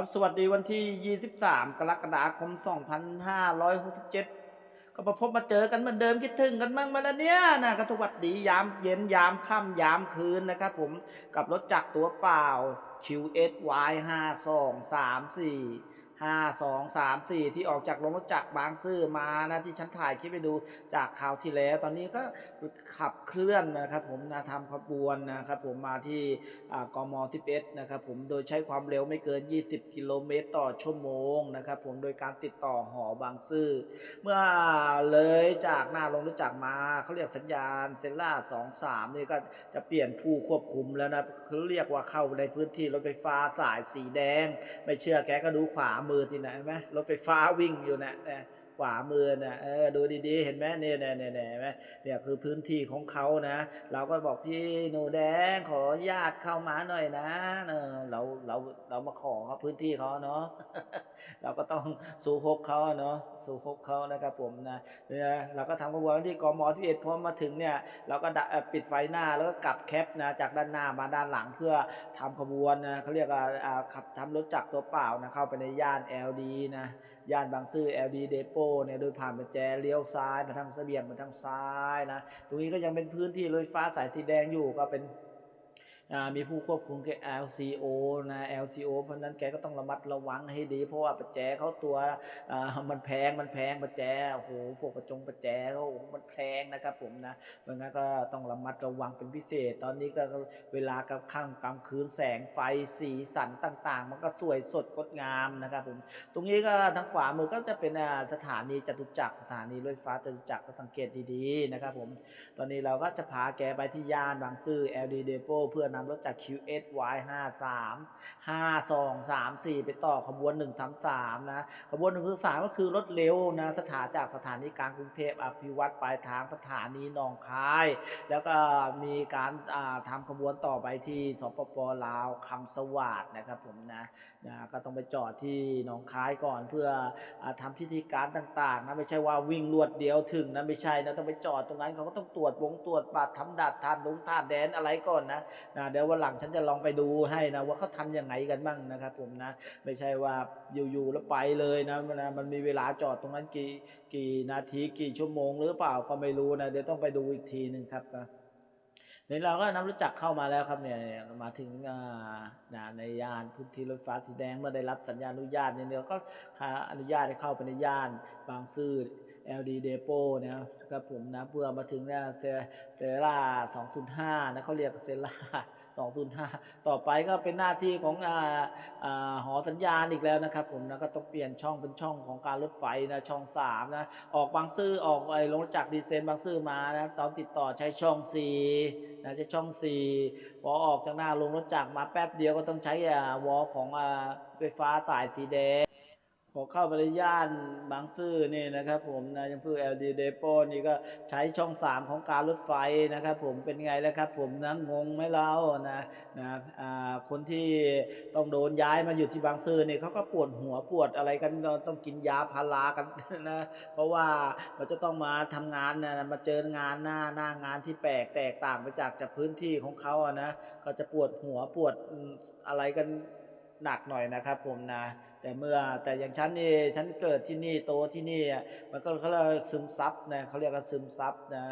ครับสวัสดีวันที่ 23 กรกฎาคม 2567 ก็มาพบมาเจอกันเหมือนเดิมคิดถึงกันบ้างมาแล้วเนี่ยนะก็สวัสดียามเย็นยามค่ำยามคืนนะครับผมกับรถจักรตัวเปล่า QSY 5234 ห้าสองสามสี่ที่ออกจากโรงรถจักรบางซื่อมานะที่ฉันถ่ายคลิปไปดูจากข่าวที่แล้ว ตอนนี้ก็ขับเคลื่อนนะครับ ผมนะทำขบวนนะครับผมมาที่กมที่เอนะครับผมโดยใช้ความเร็วไม่เกิน 20 กิโลเมตรต่อชั่วโมงนะครับผมโดยการติดต่อหอบางซื่อ เมื่อเลยจากหน้าโรงรถจักรมาเขาเรียกสัญญาณเซลล่าสองสามนี่ก็จะเปลี่ยนผู้ควบคุมแล้วนะเขาเรียกว่าเข้าในพื้นที่รถไฟฟ้าสายสีแดง ไม่เชื่อแกก็ดูขวามือที่ไหนไหมรถไฟฟ้าวิ่งอยู่นะเนี่ย ขวามือนะเออดูดีๆ เห็นไหมเนี่ยเนี่ยเนี่ยเนี่ยเนไหมเนี่ยคือพื้นที่ของเขานะ เราก็บอกพี่หนูแดงขอญาตเข้ามาหน่อยนะเออเราเราเรามาขอพื้นที่เขาเนาะเราก็ต้องสู้ฮกเขาเนาะสู้ฮกเขานะครับผมนะเนี่ยเราก็ทำกระบวนการที่กมที่เอ็ดพอมาถึงเนี่ย เราก็ปิดไฟหน้าแล้วก็กลับแคปนะจากด้านหน้ามาด้านหลังเพื่อทำขบวนนะเขาเรียกว่าขับทำรถจักรตัวเปล่านะเข้าไปในย่าน LD นะ ย่านบางซื่อ LD Depot เนี่ยโดยผ่านปแจเลี้ยวซ้ายมาทางเสบียงมาทางซ้ายนะตรงนี้ก็ยังเป็นพื้นที่รถไฟฟ้าสายสีแดงอยู่ก็เป็น มีผู้ควบคุมคือ LCO นะ LCO เพราะนั้นแกก็ต้องระมัดระวังให้ดี เพราะว่าประแจเขาตัวมันแพงมันแพงประแจโอ้โหพวกประจงประแจเขาโอ้โหมันแพงนะครับผมนะเพราะงั้นก็ต้องระมัดระวังเป็นพิเศษ ตอนนี้ก็เวลากลางค่ำกลางคืนแสงไฟสีสันต่าง ๆ มันก็สวยสดงดงามนะครับผมตรงนี้ก็ทางขวามือก็จะเป็นสถานีจตุจักรสถานีรถไฟฟ้าจตุจักรก็สังเกตดีๆนะครับผมตอนนี้เราก็จะพาแกไปที่ย่านบางซื่อ LD Depot เพื่อนำรถจาก QSY 53 5234 ไปต่อขบวน 133 นะ ขบวน 133 ก็คือรถเร็วนะสถานจากสถานีกลางกรุงเทพอภิวัตรปลายทางสถานีหนองคาย แล้วก็มีการอ่าทำขบวนต่อไปที่สปปลาวคำสวัสดนะครับผมนะนะก็ต้องไปจอดที่หนองคายก่อนเพื่ออาทำพิธีการต่างๆนะไม่ใช่ว่าวิ่งรวดเดียวถึงนะไม่ใช่นะต้องไปจอดตรงนั้นเขาก็ต้องตรวจวงตรวจบัตรทำดัดทานลงทานแดนอะไรก่อนนะนะเดี๋ยววันหลังฉันจะลองไปดูให้นะว่าเขาทำยังไงกันบ้างนะครับ ผมนะ ไม่ใช่ว่าอยู่ๆแล้วไปเลยนะมันะมันมีเวลาจอดตรงนั้นกี่กี่นาทีกี่ชั่วโมง หรือเปล่าก็ไม่รู้นะเดี๋ยวต้องไปดูอีกทีหนึ่งครับนะนี่เราก็นำรถจักเข้ามาแล้วครับเนี่ยมาถึงอ่านะในย่านพื้นที่รถไฟฟ้าสีแดงเมื่อได้รับสัญญาณอนุญาตเนี่ยเดี๋ยวก็อนุญาตให้เข้าไปในย่านบางซื่อ LD Depot นะครับผมนะเพื่อมาถึงเนี่ยเซเล่า205 นะเขาเรียกเซล่า205 ต่อไปก็เป็นหน้าที่ของอ่าอ่าหอสัญญาณอีกแล้วนะครับผมนะก็ต้องเปลี่ยนช่องเป็นช่องของการรถไฟนะช่องสามนะ ออกบางซื่อออกไอ้ลงจากดีเซนบางซื่อมานะตอนติดต่อใช้ช่องสี่นะจะช่องสี่พอออกจากหน้าลงรถจักรมาแป๊บเดียวก็ต้องใช้อวอลของอ่าไฟฟ้าสายสีแดง พอเข้าไปในย่านบางซื่อนี่นะครับผมนะยังพูด LD Depot นี่ก็ใช้ช่องสามของการรถไฟนะครับผมเป็นไงแล้วครับผมนะงงไหมเรานะนะอ่าคนที่ต้องโดนย้ายมาอยู่ที่บางซื่อนี่เขาก็ปวดหัวปวดอะไรกันต้องกินยาพารากันนะเพราะว่าเราจะต้องมาทำงานนะมาเจองานหน้าหน้างานที่แปลกแตกต่างไปจากจากพื้นที่ของเขาอะนะก็จะปวดหัวปวดอะไรกันหนักหน่อยนะครับผมนะ แต่เมื่อแต่อย่างฉันนี่ฉันเกิดที่นี่โตที่นี่อะมันก็เขาเรียกซึมซับนะเขาเรียกว่าซึมซับนะ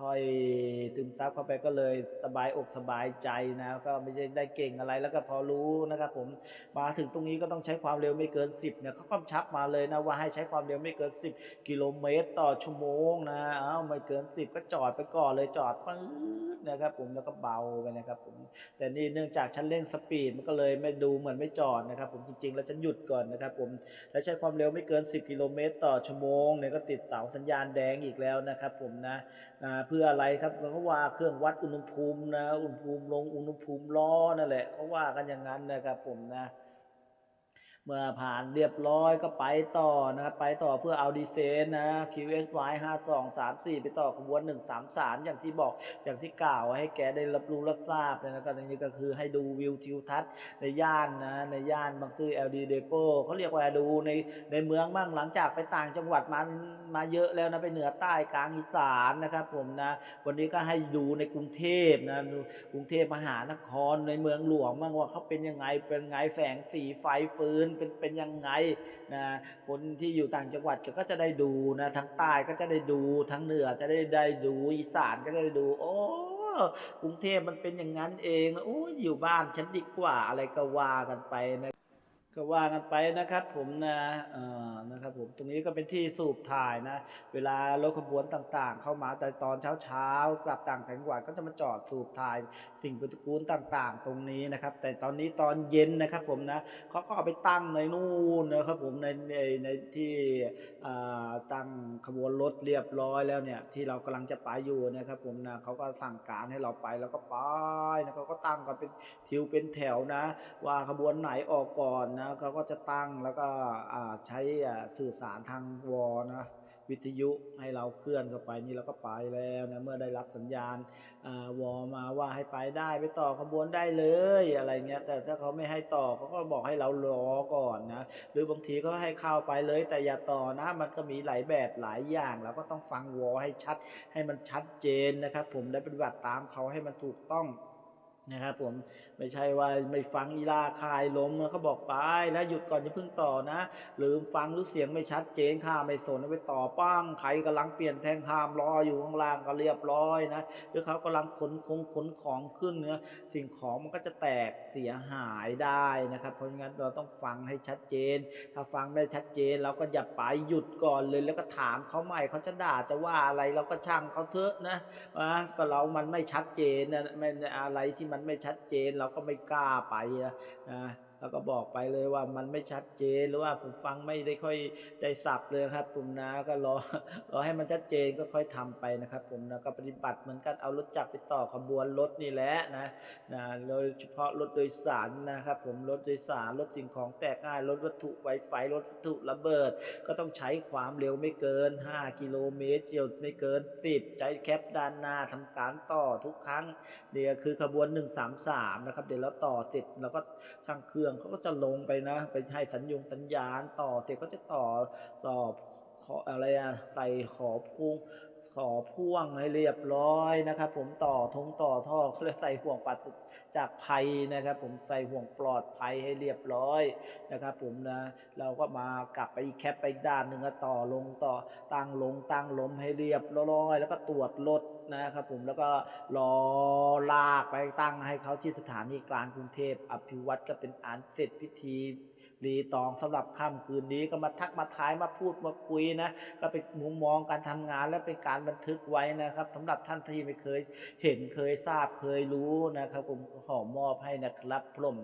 ค่อยๆซึมซับเข้าไปก็เลยสบายอกสบายใจนะก็ไม่ได้ได้เก่งอะไรแล้วก็พอรู้นะครับผมมาถึงตรงนี้ก็ต้องใช้ความเร็วไม่เกิน 10เนี่ยเขากำชับมาเลยนะว่าให้ใช้ความเร็วไม่เกิน 10 กิโลเมตรต่อชั่วโมงนะอ้าวไม่เกิน 10 ก็จอดไปก่อนเลยจอดปื๊ดนะครับผมแล้วก็เบาไปนะครับผมแต่นี่เนื่องจากฉันเร่งสปีดมันก็เลยไม่ดูเหมือนไม่จอดนะครับผมจริงๆ แล้วฉันหยุดก่อนนะครับผมและใช้ความเร็วไม่เกิน 10 กิโลเมตรต่อชั่วโมงเนี่ยก็ติดเสาสัญญาณแดงอีกแล้วนะครับผมนะเพื่ออะไรครับเขาว่าเครื่องวัดอุณหภูมินะอุณหภูมิลงอุณหภูมิล้อนั่นแหละเขาว่ากันอย่างนั้นนะครับผมนะ เมื่อผ่านเรียบร้อยก็ไปต่อนะครับ ไปต่อเพื่อเอาดีเซนนะ QXY 5 2 3 4 ไปต่อขบวน 1 3 3 อย่างที่บอกอย่างที่กล่าวให้แกได้รับรู้รับทราบเลยนะครับอันนี้ก็คือให้ดูวิวทิวทัศน์ในย่านนะ ในย่านบางซื่อ LD Depot เขาเรียกว่าดูในในเมืองบ้างหลังจากไปต่างจังหวัดมามาเยอะแล้วนะไปเหนือใต้กลางอีสานนะครับผมนะวันนี้ก็ให้ดูในกรุงเทพนะดูกรุงเทพมหานครในเมืองหลวงบ้างว่าเขาเป็นยังไงเป็นไงแสงสีไฟฟืนเป็นเป็นยังไงนะคนที่อยู่ต่างจังหวัดก็จะได้ดูนะทั้งใต้ก็จะได้ดูทั้งเหนือจะได้ได้ดูอีสานก็จะได้ดู โอ้กรุงเทพมันเป็นอย่างนั้นเองโอ้อยู่บ้านฉันดีกว่าอะไรก็ว่ากันไปนะ ก็ว่ากันไปนะครับ ผมนะเอ่อนะครับ ผมตรงนี้ก็เป็นที่สูบถ่ายนะ เวลารถขบวนต่างๆ เข้ามาแต่ตอนเช้าๆกลับต่างจังหวัดก็จะมาจอดสูบถ่าย สิ่งปฏิกูลต่างๆ ตรงนี้นะครับ แต่ตอนนี้ตอนเย็นนะครับ ผมนะเขาก็เอาไปตั้งในนู่นนะครับ ผมในในในที่อ่าตั้งขบวนรถเรียบร้อยแล้วเนี่ย ที่เรากำลังจะไปอยู่นะครับ ผมนะเขาก็สั่งการให้เราไปแล้วก็ไปนะเขาก็ตั้งกันเป็นทิวเป็นแถวนะ ว่าขบวนไหนออกก่อนนะเขาก็จะตั้งแล้วก็ใช้สื่อสารทางวอนะวิทยุให้เราเคลื่อนเข้าไปนี่เราก็ไปแล้วนะเมื่อได้รับสัญญาณอวอมาว่าให้ไปได้ไปต่อขบวนได้เลยอะไรเงี้ยแต่ถ้าเขาไม่ให้ต่อเขาก็บอกให้เรารอก่อนนะหรือบางทีก็ให้เข้าไปเลย แต่อย่าต่อนะ มันก็มีหลายแบบหลายอย่างเราก็ต้องฟังวอให้ชัดให้มันชัดเจนนะครับ ผมได้ปฏิบัติตามเขาให้มันถูกต้อง นะครับผมไม่ใช่ว่าไม่ฟังอีลาคายล้มแล้วก็บอกไปแล้วหยุดก่อนจะเพิ่งต่อนะ หรือฟังรือเสียงไม่ชัดเจนข้าไม่สนไปต่อป้างใครกำลังเปลี่ยนแทงข้ามรออยู่ข้างล่างก็เรียบร้อยนะหรือเขากำลังขนคงขนของขึ้นเนื้อสิ่งของมันก็จะแตกเสียหายได้นะครับ เพราะงั้นเราต้องฟังให้ชัดเจน ถ้าฟังไม่ชัดเจนเราก็อย่าไปหยุดก่อนเลย แล้วก็ถามเขาใหม่เขาจะด่าจะว่าอะไรเราก็ช่างเขาเถอะนะว่าก็เรามันไม่ชัดเจนนะไม่อะไรที่มันไม่ชัดเจน เราก็ไม่กล้าไปนะ แล้วก็บอกไปเลยว่ามันไม่ชัดเจนหรือว่าผมฟังไม่ได้ค่อยได้สับเลยครับผมนะก็รอรอให้มันชัดเจนก็ค่อยทำไปนะครับ ผมนะก็ปฏิบัติเหมือนกันเอารถจักรไปต่อขบวนรถนี่แหละนะนะโดยเฉพาะรถโดยสารนะครับ ผมรถโดยสารรถสิ่งของแตกง่ายรถวัตถุไวไฟรถวัตถุระเบิด ก็ต้องใช้ความเร็วไม่เกิน 5 กิโลเมตรเฉียวไม่เกิน 10 ใช้แคปด้านหน้าทำการต่อทุกครั้งเดี๋ยวคือขบวน 133 นะครับ เดี๋ยวเราต่อเสร็จเราก็ช่างเครื่องเขาก็จะลงไปนะ ไปให้สัญญงสัญญาณต่อเสร็จก็จะต่อต่อขออะไรอะใส่ขอพุงขอพ่วงให้เรียบร้อยนะครับ ผมต่อทงต่อท่อเขาเลยใส่ห่วงปัด จากภัยนะครับ ผมใส่ห่วงปลอดภัยให้เรียบร้อยนะครับ ผมนะเราก็มากลับไปอีกแคปไปอีกด้านหนึ่งก็ต่อลงต่อตั้งลงตั้งลมให้เรียบร้อยแล้วก็ตรวจรถนะครับผมแล้วก็รอลากไปตั้งให้เขาที่สถานีกลางกรุงเทพอภิวัตรก็เป็นอันเสร็จพิธี รีตองสำหรับค่ำคืนนี้ก็มาทักมาทายมาพูดมาคุยนะก็เป็นมุมมองการทำงานและเป็นการบันทึกไว้นะครับสำหรับท่านที่ไม่เคยเห็นเคยทราบเคยรู้นะครับ ผมขอมอบให้นะครับผม